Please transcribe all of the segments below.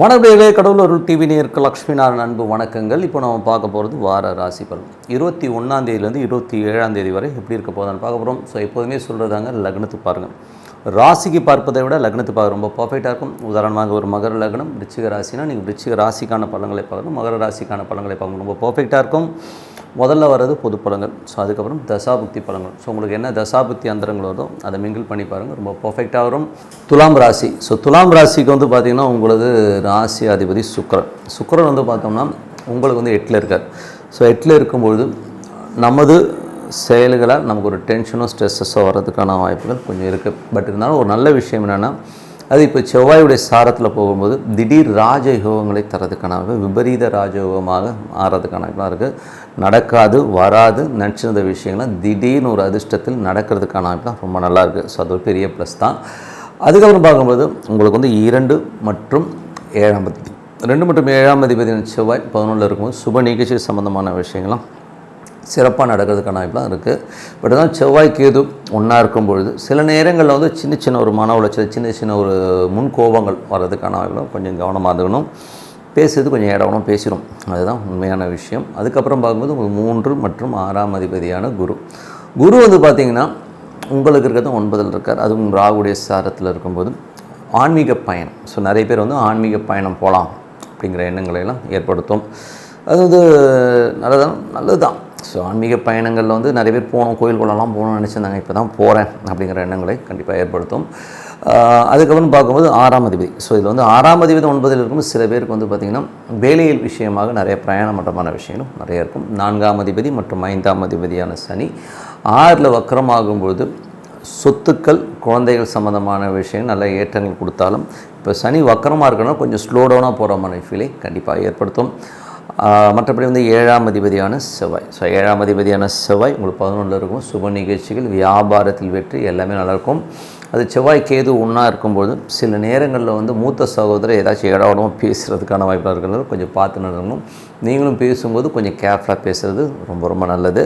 வணக்கங்களே கடவுள் அருள் டிவி நேருக்கு லக்ஷ்மி அன்பு வணக்கங்கள். இப்போ நம்ம பார்க்க போகிறது வார ராசி பலன். இருபத்தி ஒன்றாம் தேதியிலேருந்து இருபத்தி ஏழாம் தேதி வரை எப்படி இருக்க போதான்னு பார்க்க போகிறோம் ஸோ எப்போதுமே சொல்கிறதாங்க லக்னத்துக்கு பாருங்கள் ராசிக்கு பார்ப்பதை விட லக்னத்துக்கு பார்க்க ரொம்ப பர்ஃபெக்டாக இருக்கும். உதாரணமாக ஒரு மகர லக்னம் விருச்சிக ராசினா நீங்கள் விருச்சிக ராசிக்கான பலன்களை பார்க்கணும். மகர ராசிக்கான பலன்களை பார்க்கணும் ரொம்ப பர்ஃபெக்டாக இருக்கும். முதல்ல வர்றது பொது பழங்கள் ஸோ அதுக்கப்புறம் தசாபுக்தி பழங்கள் ஸோ உங்களுக்கு என்ன தசாபுக்தி அந்தரங்கள் வருதோ அதை மிங்கிள் பண்ணி பாருங்கள் ரொம்ப பர்ஃபெக்டாக வரும். துலாம் ராசி. ஸோ துலாம் ராசிக்கு வந்து பார்த்திங்கன்னா உங்களது ராசி அதிபதி சுக்கரன். சுக்கரன் வந்து பார்த்தோம்னா உங்களுக்கு வந்து எட்டில் இருக்கார். ஸோ எட்டில் இருக்கும்பொழுது நமது செயல்களால் நமக்கு ஒரு டென்ஷனோ ஸ்ட்ரெஸ்ஸஸோ வர்றதுக்கான வாய்ப்புகள் கொஞ்சம் இருக்குது பட் இருந்தாலும் ஒரு நல்ல விஷயம் என்னென்னா அது இப்போ செவ்வாயுடைய சாரத்தில் போகும்போது திடீர் ராஜயோகங்களை தரதுக்கான விபரீத ராஜயோகமாக மாறதுக்கான இருக்குது நடக்காது வராது நினச்சிருந்த விஷயங்கள்லாம் திடீர்னு ஒரு அதிர்ஷ்டத்தில் நடக்கிறதுக்கான ரொம்ப நல்லாயிருக்கு ஸோ அது ஒரு பெரிய ப்ளஸ் தான். அதுக்கப்புறம் பார்க்கும்போது உங்களுக்கு வந்து இரண்டு மற்றும் ஏழாம் அதிபதி. ரெண்டு மற்றும் ஏழாம் அதிபதி செவ்வாய் பதினொன்றில் இருக்கும்போது சுப நிகழ்ச்சி சம்மந்தமான விஷயங்கள்லாம் சிறப்பாக நடக்கிறதுக்கான வாய்ப்புலாம் இருக்குது பட் தான் செவ்வாய் கேது ஒன்றா இருக்கும் பொழுது சில நேரங்களில் வந்து சின்ன சின்ன ஒரு மன உளைச்சல் சின்ன சின்ன ஒரு முன் கோபங்கள் வர்றதுக்கான வாய்ப்புலாம் கொஞ்சம் கவனமாக இருக்கணும். பேசுறது கொஞ்சம் இடவனும் பேசிடும் அதுதான் உண்மையான விஷயம். அதுக்கப்புறம் பார்க்கும்போது உங்களுக்கு மூன்று மற்றும் ஆறாம் அதிபதியான குரு. குரு வந்து பார்த்திங்கன்னா உங்களுக்கு இருக்கிறது ஒன்பதில் இருக்கார். அதுவும் ராகுடைய சாரத்தில் இருக்கும்போது ஆன்மீக பயணம். ஸோ நிறைய பேர் வந்து ஆன்மீக பயணம் போகலாம் அப்படிங்கிற எண்ணங்களை எல்லாம் ஏற்படுத்தும். அது வந்து நல்லதான் நல்லது தான் ஸோ ஆன்மீக பயணங்களில் வந்து நிறைய பேர் போகணும் கோயில் குளம்லாம் போகணும்னு நினச்சிருந்தாங்க. இப்போ தான் போகிறேன் அப்படிங்கிற எண்ணங்களை கண்டிப்பாக ஏற்படுத்தும். அதுக்கப்புறம் பார்க்கும்போது ஆறாம் அதிபதி. ஸோ இதில் வந்து ஆறாம் அதிபதி ஒன்பதில் இருக்கும்போது சில பேருக்கு வந்து பார்த்திங்கன்னா வேலையில் விஷயமாக நிறைய பிரயாணம் மட்டமான விஷயங்களும் நிறைய இருக்கும். நான்காம் அதிபதி மற்றும் ஐந்தாம் அதிபதியான சனி ஆறில் வக்கரமாகும்பொழுது சொத்துக்கள் குழந்தைகள் சம்மந்தமான விஷயம் நல்ல ஏற்றங்கள் கொடுத்தாலும் இப்போ சனி வக்கரமாக இருக்கணும் கொஞ்சம் ஸ்லோ டவுனாக போகிற மாதிரி ஃபீலை கண்டிப்பாக ஏற்படுத்தும். மற்றபடி வந்து ஏழாம் அதிபதியான செவ்வாய். ஸோ ஏழாம் அதிபதியான செவ்வாய் உங்களுக்கு பதினொன்றில் இருக்கும். சுப நிகழ்ச்சிகள் வியாபாரத்தில் வெற்றி எல்லாமே நல்லாயிருக்கும். அது செவ்வாய் கேது ஒன்றா இருக்கும்போது சில நேரங்களில் வந்து மூத்த சகோதரர் ஏதாச்சும் இடவிடமாக பேசுகிறதுக்கான வாய்ப்பாக இருக்கிறது. கொஞ்சம் பார்த்து நடக்கணும் நீங்களும் பேசும்போது கொஞ்சம் கேர்ஃபுல்லாக பேசுகிறது ரொம்ப ரொம்ப நல்லது.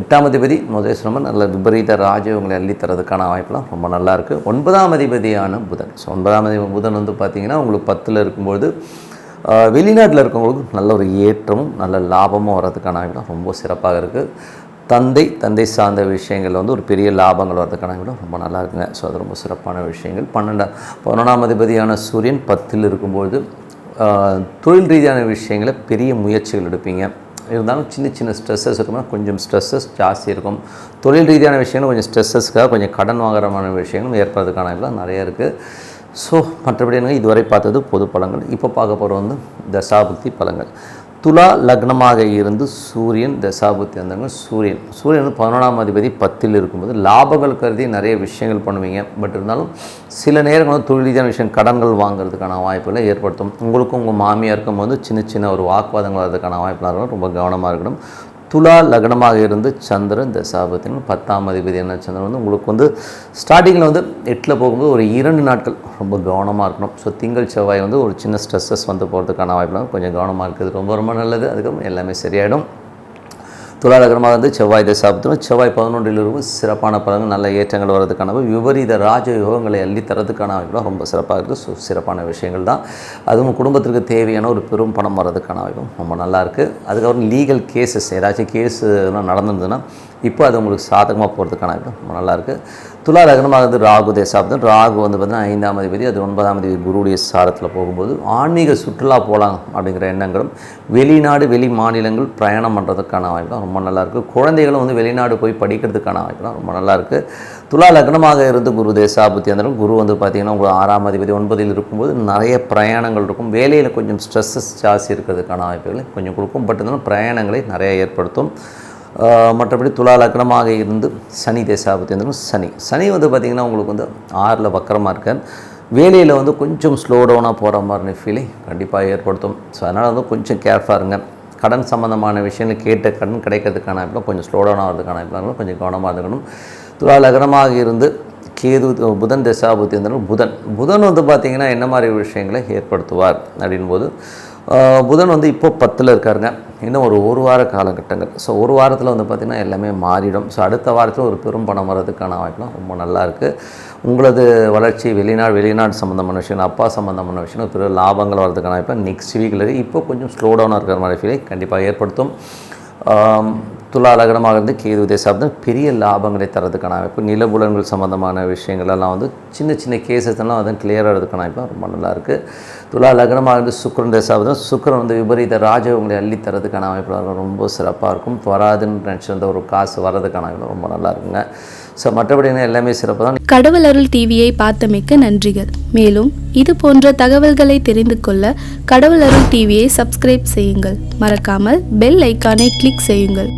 எட்டாம் அதிபதி முதல் சொன்ன நல்ல விபரீத ராஜயோகங்களை அள்ளி தரதுக்கான வாய்ப்பெலாம் ரொம்ப நல்லாயிருக்கு. ஒன்பதாம் அதிபதியான புதன். ஸோ ஒன்பதாம் அதிபதி புதன் வந்து பார்த்திங்கன்னா உங்களுக்கு பத்தில் இருக்கும்போது வெளிநாட்டில் இருக்கவங்களுக்கு நல்ல ஒரு ஏற்றமும் நல்ல லாபமும் வர்றதுக்கான விட ரொம்ப சிறப்பாக இருக்குது தந்தை தந்தை சார்ந்த விஷயங்கள் வந்து ஒரு பெரிய லாபங்கள் வர்றதுக்கான விட ரொம்ப நல்லா இருக்குங்க. ஸோ அது ரொம்ப சிறப்பான விஷயங்கள். பன்னெண்டாம் பதினொன்றாம் அதிபதியான சூரியன் பத்தில் இருக்கும்பொழுது தொழில் ரீதியான விஷயங்களை பெரிய முயற்சிகள் எடுப்பீங்க. இருந்தாலும் சின்ன சின்ன ஸ்ட்ரெஸ்ஸஸ் இருக்கும்னா கொஞ்சம் ஸ்ட்ரெஸ்ஸஸ் ஜாஸ்தி இருக்கும். தொழில் ரீதியான விஷயங்களும் கொஞ்சம் ஸ்ட்ரெஸ்ஸஸ்க்காக கொஞ்சம் கடன் வாங்குறமான விஷயங்களும் ஏற்படுறதுக்கான எல்லாம் நிறைய இருக்குது ஸோ மற்றபடி என்னங்க? இதுவரை பார்த்தது பொது பழங்கள். இப்போ பார்க்க போகிற வந்து தசாபுக்தி பழங்கள். துலா லக்னமாக இருந்து சூரியன் தசாபுத்தி வந்தாங்க சூரியன். சூரியன் வந்து பதினொன்றாம் அதிபதி பத்தில் இருக்கும்போது லாபங்கள் கருதி நிறைய விஷயங்கள் பண்ணுவீங்க. பட் இருந்தாலும் சில நேரங்கள் வந்து தொழில் ரீதியான விஷயம் கடன்கள் வாங்குறதுக்கான வாய்ப்புகளை ஏற்படுத்தும். உங்களுக்கும் உங்கள் மாமியாருக்கும் வந்து சின்ன சின்ன ஒரு வாக்குவாதங்கள் வரதுக்கான வாய்ப்புலாம் இருக்கணும் ரொம்ப கவனமாக இருக்கணும். துலா லக்னமாக இருந்து சந்திரன் தசாபத்தின் பத்தாம் அதிபதி என்ன? சந்திரன் வந்து உங்களுக்கு வந்து ஸ்டார்டிங்கில் வந்து எட்டில் போகும்போது ஒரு இரண்டு நாட்கள் ரொம்ப கவனமாக இருக்கணும். ஸோ திங்கள் செவ்வாய் வந்து ஒரு சின்ன ஸ்ட்ரெஸ்ஸஸ் வந்து போகிறதுக்கான வாய்ப்புலாம் கொஞ்சம் கவனமாக இருக்கிறது ரொம்ப ரொம்ப நல்லது. அதுக்கப்புறம் எல்லாமே சரியாயிடும். துலா இருந்து வந்து செவ்வாய் தசாப்தம் செவ்வாய் பதினொன்றில் சிறப்பான பலன்கள் நல்ல ஏற்றங்கள் வர்றதுக்கான விபரீத ராஜ யோகங்களை அள்ளி தரதுக்கான வாய்ப்புலாம் ரொம்ப சிறப்பாக இருக்குது ஸோ சிறப்பான விஷயங்கள் தான். அதுவும் குடும்பத்திற்கு தேவையான ஒரு பெரும் பணம் வர்றதுக்கான வாய்ப்பும் ரொம்ப நல்லாயிருக்கு அதுக்கப்புறம் லீகல் கேசஸ் ஏதாச்சும் கேஸுலாம் நடந்திருந்ததுன்னா இப்போ அது உங்களுக்கு சாதகமாக போகிறதுக்கான வாய்ப்பு ரொம்ப நல்லாயிருக்கு துலா லக்னமாக வந்து ராகு தேசாப்தம் ராகு வந்து பார்த்திங்கன்னா ஐந்தாம் அதிபதி அது ஒன்பதாம் அதிபதி குருடைய சாரத்தில் போகும்போது ஆன்மீக சுற்றுலா போகலாம் அப்படிங்கிற எண்ணங்களும் வெளிநாடு வெளி மாநிலங்கள் பிரயாணம் பண்ணுறதுக்கான வாய்ப்புலாம் ரொம்ப நல்லாயிருக்கு. குழந்தைகளும் வந்து வெளிநாடு போய் படிக்கிறதுக்கான வாய்ப்புலாம் ரொம்ப நல்லாயிருக்கு. துலா லக்னமாக இருந்து குரு தேசாபுத்தி அந்த குரு வந்து பார்த்திங்கன்னா உங்களுக்கு ஆறாம் அதிபதி ஒன்பதில் இருக்கும்போது நிறைய பிரயாணங்கள் இருக்கும். வேலையில் கொஞ்சம் ஸ்ட்ரெஸ்ஸஸ் ஜாஸ்தி இருக்கிறதுக்கான வாய்ப்புகளை கொஞ்சம் கொடுக்கும். பட் இருந்தாலும் பிரயாணங்களை நிறைய ஏற்படுத்தும். மற்றபடி துலா லக்னமாக இருந்து சனி தேசாபத்தி வந்து சனி. சனி வந்து பார்த்திங்கன்னா உங்களுக்கு வந்து ஆறில் வக்கரமாக இருக்கார். வேலையில் வந்து கொஞ்சம் ஸ்லோ டவுனாக போகிற மாதிரி ஃபீலை கண்டிப்பாக ஏற்படுத்தும். ஸோ அதனால் வந்து கொஞ்சம் கேர்ஃபாக இருங்க. கடன் சம்மந்தமான விஷயங்கள் கேட்ட கடன் கிடைக்கிறதுக்கான வாய்ப்புலாம் கொஞ்சம் ஸ்லோ டவுன் ஆகிறதுக்கான வாய்ப்புலாம் கொஞ்சம் கவனமாக இருக்கணும். துலா லக்னமாக இருந்து கேது புதன் தசாபுத்தி இருந்தாலும் புதன். புதன் வந்து பார்த்திங்கன்னா என்ன மாதிரி விஷயங்களை ஏற்படுத்துவார் அப்படின்போது போது புதன் வந்து இப்போ பத்தில் இருக்காருங்க. இன்னும் ஒரு ஒரு வார காலகட்டங்கள். ஸோ ஒரு வாரத்தில் வந்து பார்த்திங்கன்னா எல்லாமே மாறிடும். ஸோ அடுத்த வாரத்தில் ஒரு பெரும் பணம் வர்றதுக்கான வாய்ப்புலாம் ரொம்ப நல்லா இருக்குது உங்களது வளர்ச்சி வெளிநாடு வெளிநாடு சம்மந்தமான விஷயம் அப்பா சம்மந்தமான விஷயம் ஒரு பெரிய லாபங்கள் வர்றதுக்கான வாய்ப்பு நெக்ஸ்ட் வீக்கில் இப்போ கொஞ்சம் ஸ்லோ டவுனாக இருக்கிற மாதிரி ஃபீலை கண்டிப்பாக ஏற்படுத்தும். துலா லக்னமாக இருந்து கேது தேசாப்தம் பெரிய லாபங்களை தரதுக்கான அமைப்பு நிலபுலன்கள் சம்மந்தமான விஷயங்கள்லாம் வந்து சின்ன சின்ன கேசஸ்லாம் எல்லாம் வந்து கிளியர் ஆகிறதுக்கான அமைப்பு ரொம்ப நல்லாயிருக்கு துலா லக்னமாக இருந்து சுக்கரன் தேசாப்தம் சுக்கரன் வந்து விபரீத ராஜவங்களை அள்ளி தரதுக்கான அமைப்பு ரொம்ப சிறப்பாக இருக்கும். வராதுன்னு நினச்சிருந்த ஒரு காசு வர்றதுக்கான அமைப்பு ரொம்ப நல்லா இருக்குங்க. ஸோ மற்றபடி எல்லாமே சிறப்பு தான். கடவுள் அருள் டிவியை பார்த்தமைக்க நன்றிகள். மேலும் இது போன்ற தகவல்களை தெரிந்து கொள்ள கடவுள் அருள் டிவியை சப்ஸ்கிரைப் செய்யுங்கள். மறக்காமல் பெல் ஐக்கானை கிளிக் செய்யுங்கள்.